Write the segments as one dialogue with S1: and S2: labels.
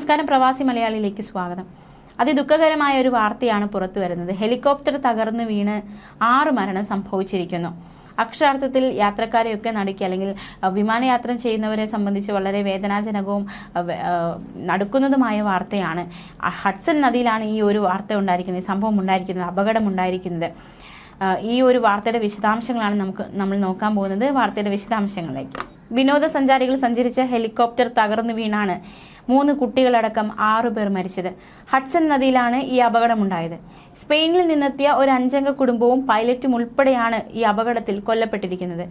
S1: നമസ്കാരം പ്രവാസി മലയാളിയിലേക്ക് സ്വാഗതം. അതിദുഃഖകരമായ ഒരു വാർത്തയാണ് പുറത്തു വരുന്നത്. ഹെലികോപ്റ്റർ തകർന്നു വീണ് ആറ് മരണം സംഭവിച്ചിരിക്കുന്നു. അക്ഷരാർത്ഥത്തിൽ യാത്രക്കാരെയൊക്കെ നടുക്കി അല്ലെങ്കിൽ വിമാനയാത്ര ചെയ്യുന്നവരെ സംബന്ധിച്ച് വളരെ വേദനാജനകവും നടക്കുന്നതുമായ വാർത്തയാണ്. ഹഡ്സൺ നദിയിലാണ് ഈ ഒരു വാർത്ത ഉണ്ടായിരിക്കുന്നത് സംഭവം ഉണ്ടായിരിക്കുന്നത് അപകടം ഉണ്ടായിരിക്കുന്നത്. ഈ ഒരു വാർത്തയുടെ വിശദാംശങ്ങളാണ് നമുക്ക് നമ്മൾ നോക്കാൻ പോകുന്നത്. വാർത്തയുടെ വിശദാംശങ്ങളിലേക്ക്. വിനോദസഞ്ചാരികൾ സഞ്ചരിച്ച ഹെലികോപ്റ്റർ തകർന്നു വീണാണ് മൂന്ന് കുട്ടികളടക്കം ആറുപേർ മരിച്ചത്. ഹഡ്സൺ നദിയിലാണ് ഈ അപകടമുണ്ടായത്. സ്പെയിനിൽ നിന്നെത്തിയ ഒരു അഞ്ചംഗ കുടുംബവും പൈലറ്റും ഉൾപ്പെടെയാണ് ഈ അപകടത്തിൽ കൊല്ലപ്പെട്ടിരിക്കുന്നത്.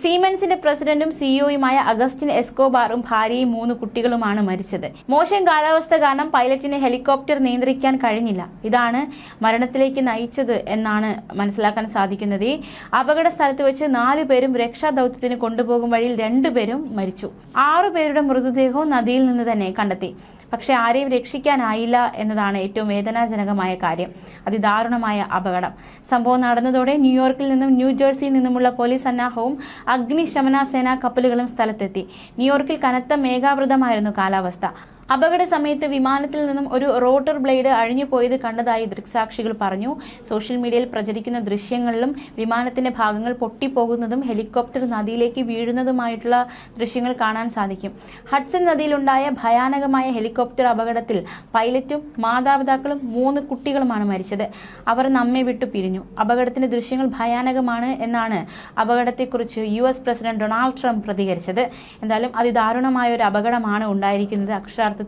S1: സീമെൻസിന്റെ പ്രസിഡന്റും സിഇഒയുമായ അഗസ്റ്റിൻ എസ്കോബാറും ഭാര്യയും മൂന്ന് കുട്ടികളുമാണ് മരിച്ചത്. മോശം കാലാവസ്ഥ കാരണം പൈലറ്റിന് ഹെലികോപ്റ്റർ നിയന്ത്രിക്കാൻ കഴിഞ്ഞില്ല. ഇതാണ് മരണത്തിലേക്ക് നയിച്ചത് എന്നാണ് മനസ്സിലാക്കാൻ സാധിക്കുന്നത്. അപകട സ്ഥലത്ത് വെച്ച് നാലു പേരും രക്ഷാദൌത്യത്തിന് കൊണ്ടുപോകും വഴിയിൽ രണ്ടുപേരും മരിച്ചു. ആറു പേരുടെ മൃതദേഹവും നദിയിൽ നിന്ന് തന്നെ കണ്ടെത്തി. പക്ഷേ ആരെയും രക്ഷിക്കാനായില്ല എന്നതാണ് ഏറ്റവും വേദനാജനകമായ കാര്യം. അതിദാരുണമായ അപകടം. സംഭവം നടന്നതോടെ ന്യൂയോർക്കിൽ നിന്നും ന്യൂജേഴ്സിയിൽ നിന്നുമുള്ള പോലീസ് സന്നാഹവും അഗ്നിശമന സേനാ കപ്പലുകളും സ്ഥലത്തെത്തി. ന്യൂയോർക്കിൽ കനത്ത മേഘാവൃതമായിരുന്നു കാലാവസ്ഥ. അപകട സമയത്ത് വിമാനത്തിൽ നിന്നും ഒരു റോട്ടർ ബ്ലേഡ് അഴിഞ്ഞു പോയത് കണ്ടതായി ദൃക്സാക്ഷികൾ പറഞ്ഞു. സോഷ്യൽ മീഡിയയിൽ പ്രചരിക്കുന്ന ദൃശ്യങ്ങളിലും വിമാനത്തിന്റെ ഭാഗങ്ങൾ പൊട്ടിപ്പോകുന്നതും ഹെലികോപ്റ്റർ നദിയിലേക്ക് വീഴുന്നതുമായിട്ടുള്ള ദൃശ്യങ്ങൾ കാണാൻ സാധിക്കും. ഹഡ്സൺ നദിയിലുണ്ടായ ഭയാനകമായ ഹെലികോപ്റ്റർ അപകടത്തിൽ പൈലറ്റും മാതാപിതാക്കളും മൂന്ന് കുട്ടികളുമാണ് മരിച്ചത്. അവർ നമ്മെ വിട്ടു പിരിഞ്ഞു. അപകടത്തിന്റെ ദൃശ്യങ്ങൾ ഭയാനകമാണ് എന്നാണ് അപകടത്തെക്കുറിച്ച് U S president Donald Trump പ്രതികരിച്ചത്. എന്തായാലും അതിദാരുണമായ ഒരു അപകടമാണ് ഉണ്ടായിരിക്കുന്നത്. അക്ഷരാർത്ഥത്തിൽ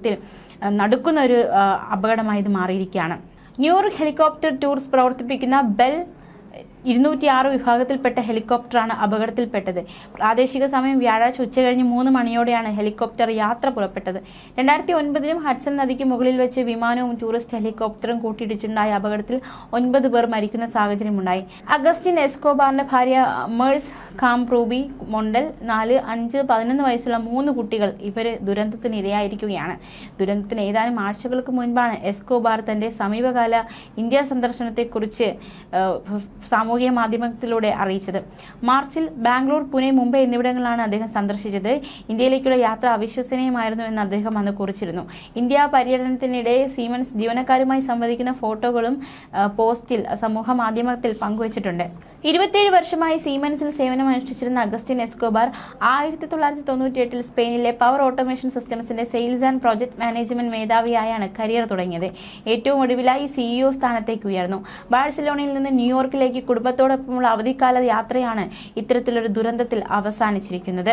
S1: അഹ്, നടക്കുന്ന ഒരു അപകടമായി ഇത് മാറിയിരിക്കുകയാണ്. ന്യൂയോർക്ക് ഹെലികോപ്റ്റർ ടൂർസ് പ്രവർത്തിപ്പിക്കുന്ന ബെൽ ഇരുന്നൂറ്റി ആറ് വിഭാഗത്തിൽപ്പെട്ട ഹെലികോപ്റ്ററാണ് അപകടത്തിൽപ്പെട്ടത്. പ്രാദേശിക സമയം വ്യാഴാഴ്ച ഉച്ചകഴിഞ്ഞ് മൂന്ന് മണിയോടെയാണ് ഹെലികോപ്റ്റർ യാത്ര പുറപ്പെട്ടത്. രണ്ടായിരത്തി ഒൻപതിലും ഹഡ്സൺ നദിക്ക് മുകളിൽ വെച്ച് വിമാനവും ടൂറിസ്റ്റ് ഹെലികോപ്റ്ററും കൂട്ടിയിടിച്ചുണ്ടായ അപകടത്തിൽ ഒൻപത് പേർ മരിക്കുന്ന സാഹചര്യമുണ്ടായി. അഗസ്റ്റിൻ എസ്കോബാറിന്റെ ഭാര്യ മേഴ്സ് കാംപ്രൂബി മൊണ്ടൽ നാല് അഞ്ച് പതിനൊന്ന് വയസ്സുള്ള മൂന്ന് കുട്ടികൾ ഇവർ ദുരന്തത്തിന് ഇരയായിരിക്കുകയാണ്. ദുരന്തത്തിന് ഏതാനും ആഴ്ചകൾക്ക് മുൻപാണ് എസ്കോബാർ തന്റെ സമീപകാല ഇന്ത്യ സന്ദർശനത്തെക്കുറിച്ച് ഏഹ്, സാമൂഹിക മാധ്യമത്തിലൂടെ അറിയിച്ചത്. മാർച്ചിൽ ബാംഗ്ലൂർ പുനെ മുംബൈ എന്നിവിടങ്ങളാണ് അദ്ദേഹം സന്ദർശിച്ചത്. ഇന്ത്യയിലേക്കുള്ള യാത്ര അവിശ്വസനീയമായിരുന്നു എന്ന് അദ്ദേഹം അന്ന് കുറിച്ചിരുന്നു. ഇന്ത്യ പര്യടനത്തിനിടെ സീമൻസ് ജീവനക്കാരുമായി സംവദിക്കുന്ന ഫോട്ടോകളും പോസ്റ്റിൽ സമൂഹ മാധ്യമത്തിൽ പങ്കുവച്ചിട്ടുണ്ട്. ഇരുപത്തിയേഴ് വർഷമായി സീമൻസിൽ സേവനമനുഷ്ഠിച്ചിരുന്ന അഗസ്റ്റിൻ എസ്കോബാർ ആയിരത്തി തൊള്ളായിരത്തി തൊണ്ണൂറ്റി എട്ടിൽ സ്പെയിനിലെ പവർ ഓട്ടോമേഷൻ സിസ്റ്റംസിന്റെ സെയിൽസ് ആൻഡ് പ്രോജക്ട് മാനേജ്മെന്റ് മേധാവിയായാണ് കരിയർ തുടങ്ങിയത്. ഏറ്റവും ഒടുവിലായി സിഇഒ സ്ഥാനത്തേക്ക് ഉയർന്നു. ബാഴ്സലോണയിൽ നിന്ന് ന്യൂയോർക്കിലേക്ക് കുടുംബത്തോടൊപ്പമുള്ള അവധിക്കാല യാത്രയാണ് ഇത്തരത്തിലൊരു ദുരന്തത്തിൽ അവസാനിച്ചിരിക്കുന്നത്.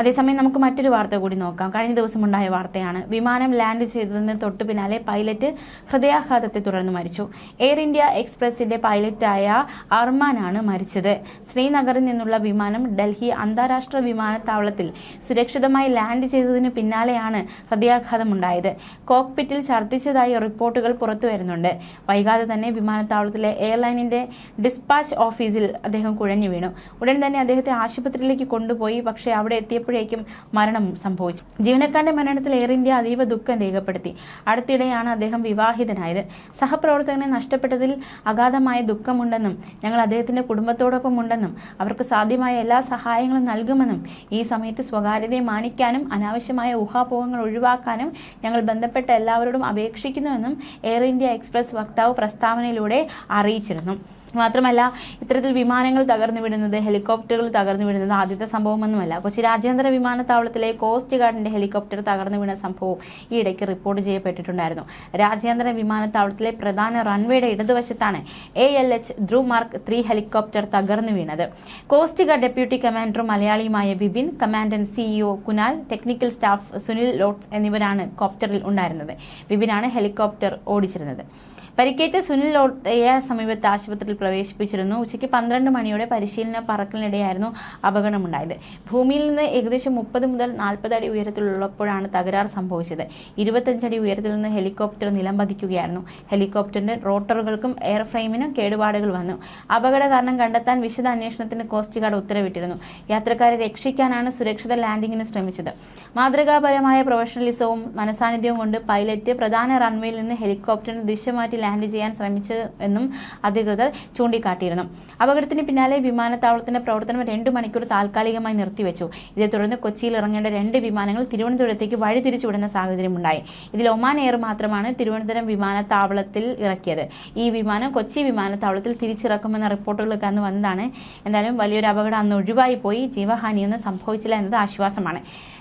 S1: അതേസമയം നമുക്ക് മറ്റൊരു വാർത്ത കൂടി നോക്കാം. കഴിഞ്ഞ ദിവസം ഉണ്ടായ വാർത്തയാണ്. വിമാനം ലാൻഡ് ചെയ്തതിന് തൊട്ടു പിന്നാലെ പൈലറ്റ് ഹൃദയാഘാതത്തെ തുടർന്ന് മരിച്ചു. എയർ ഇന്ത്യ എക്സ്പ്രസിന്റെ പൈലറ്റായ അർമാനാണ് മരിച്ചത്. ശ്രീനഗറിൽ നിന്നുള്ള വിമാനം ഡൽഹി അന്താരാഷ്ട്ര വിമാനത്താവളത്തിൽ സുരക്ഷിതമായി ലാൻഡ് ചെയ്തതിന് പിന്നാലെയാണ് ഹൃദയാഘാതമുണ്ടായത്. കോക്പിറ്റിൽ ഛർദ്ദിച്ചതായി റിപ്പോർട്ടുകൾ പുറത്തു വരുന്നുണ്ട്. വൈകാതെ തന്നെ വിമാനത്താവളത്തിലെ എയർലൈനിന്റെ ഡിസ്പാച്ച് ഓഫീസിൽ അദ്ദേഹം കുഴഞ്ഞു വീണു. ഉടൻ തന്നെ അദ്ദേഹത്തെ ആശുപത്രിയിലേക്ക് കൊണ്ടുപോയി. പക്ഷേ അവിടെ എത്തിയപ്പോഴേക്കും മരണം സംഭവിച്ചു. ജീവനക്കാരന്റെ മരണത്തിൽ എയർ ഇന്ത്യ അതീവ ദുഃഖം രേഖപ്പെടുത്തി. അടുത്തിടെയാണ് അദ്ദേഹം വിവാഹിതനായത്. സഹപ്രവർത്തകനെ നഷ്ടപ്പെട്ടതിൽ അഗാധമായ ദുഃഖമുണ്ടെന്നും ഞങ്ങൾ അദ്ദേഹത്തിന്റെ കുടുംബത്തോടൊപ്പം ഉണ്ടെന്നും അവർക്ക് സാധ്യമായ എല്ലാ സഹായങ്ങളും നൽകുമെന്നും ഈ സമയത്ത് സ്വകാര്യതയെ മാനിക്കാനും അനാവശ്യമായ ഊഹാപോഹങ്ങൾ ഒഴിവാക്കാനും ഞങ്ങൾ ബന്ധപ്പെട്ട എല്ലാവരോടും അപേക്ഷിക്കുന്നുവെന്നും എയർ ഇന്ത്യ എക്സ്പ്രസ് വക്താവ് പ്രസ്താവനയിലൂടെ അറിയിച്ചിരുന്നു. മാത്രമല്ല ഇത്തരത്തിൽ വിമാനങ്ങൾ തകർന്നു വിടുന്നത് ഹെലികോപ്റ്ററുകൾ തകർന്നു വിടുന്നത് ആദ്യത്തെ സംഭവമൊന്നുമല്ല. കൊച്ചി രാജ്യാന്തര വിമാനത്താവളത്തിലെ കോസ്റ്റ് ഗാർഡിന്റെ ഹെലികോപ്റ്റർ തകർന്നു വീണ സംഭവം ഈയിടയ്ക്ക് റിപ്പോർട്ട് ചെയ്യപ്പെട്ടിട്ടുണ്ടായിരുന്നു. രാജ്യാന്തര വിമാനത്താവളത്തിലെ പ്രധാന റൺവേയുടെ ഇടതുവശത്താണ് A L H Dhruv mark three helicopter തകർന്നു വീണത്. കോസ്റ്റ് ഗാർഡ് ഡെപ്യൂട്ടി കമാൻഡറും മലയാളിയുമായ Vipin commandant CEO Kunal technical staff Sunil lots എന്നിവരാണ് കോപ്റ്ററിൽ ഉണ്ടായിരുന്നത്. വിപിനാണ് ഹെലികോപ്റ്റർ ഓടിച്ചിരുന്നത്. പരിക്കേറ്റ സുനിൽ ലോട്ടയെ സമീപത്ത് ആശുപത്രിയിൽ പ്രവേശിപ്പിച്ചിരുന്നു. ഉച്ചയ്ക്ക് പന്ത്രണ്ട് മണിയോടെ പരിശീലന പറക്കലിനിടെയായിരുന്നു അപകടമുണ്ടായത്. ഭൂമിയിൽ നിന്ന് ഏകദേശം മുപ്പത് മുതൽ നാൽപ്പത് അടി ഉയരത്തിലുള്ളപ്പോഴാണ് തകരാർ സംഭവിച്ചത്. ഇരുപത്തഞ്ചടി ഉയരത്തിൽ നിന്ന് ഹെലികോപ്റ്റർ നിലം പതിക്കുകയായിരുന്നു. ഹെലികോപ്റ്ററിന്റെ റോട്ടറുകൾക്കും എയർ ഫ്രെയിമിനും കേടുപാടുകൾ വന്നു. അപകട കാരണം കണ്ടെത്താൻ വിശദ അന്വേഷണത്തിന് കോസ്റ്റ് ഗാർഡ് ഉത്തരവിട്ടിരുന്നു. യാത്രക്കാരെ രക്ഷിക്കാനാണ് സുരക്ഷിത ലാൻഡിങ്ങിന് ശ്രമിച്ചത്. മാതൃകാപരമായ പ്രൊഫഷണലിസവും മനസാന്നിധ്യവും കൊണ്ട് പൈലറ്റ് പ്രധാന റൺവേയിൽ നിന്ന് ഹെലികോപ്റ്ററിന് ദിശ മാറ്റി ലാൻഡ് ചെയ്യാൻ ശ്രമിച്ചു എന്നും അധികൃതർ ചൂണ്ടിക്കാട്ടിയിരുന്നു. അപകടത്തിന് പിന്നാലെ വിമാനത്താവളത്തിന്റെ പ്രവർത്തനം രണ്ടു മണിക്കൂർ താൽക്കാലികമായി നിർത്തിവെച്ചു. ഇതേ തുടർന്ന് കൊച്ചിയിൽ ഇറങ്ങേണ്ട രണ്ട് വിമാനങ്ങൾ തിരുവനന്തപുരത്തേക്ക് വഴി തിരിച്ചുവിടുന്ന സാഹചര്യമുണ്ടായി. ഇതിൽ ഒമാൻ എയർ മാത്രമാണ് തിരുവനന്തപുരം വിമാനത്താവളത്തിൽ ഇറക്കിയത്. ഈ വിമാനം കൊച്ചി വിമാനത്താവളത്തിൽ തിരിച്ചിറക്കുമെന്ന റിപ്പോർട്ടുകളൊക്കെ അന്ന് വന്നതാണ്. എന്തായാലും വലിയൊരു അപകടം അന്ന് ഒഴിവായി പോയി. ജീവഹാനിയൊന്നും സംഭവിച്ചില്ല എന്നത് ആശ്വാസമാണ്.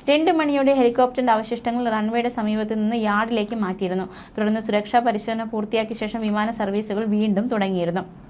S1: രണ്ട് മണിയോടെ ഹെലികോപ്റ്ററിന്റെ അവശിഷ്ടങ്ങൾ റൺവേയുടെ സമീപത്ത് നിന്ന് യാർഡിലേക്ക് മാറ്റിയിരുന്നു. തുടർന്ന് സുരക്ഷാ പരിശോധന പൂർത്തിയാക്കിയ ശേഷം വിമാന സർവീസുകൾ വീണ്ടും തുടങ്ങിയിരുന്നു.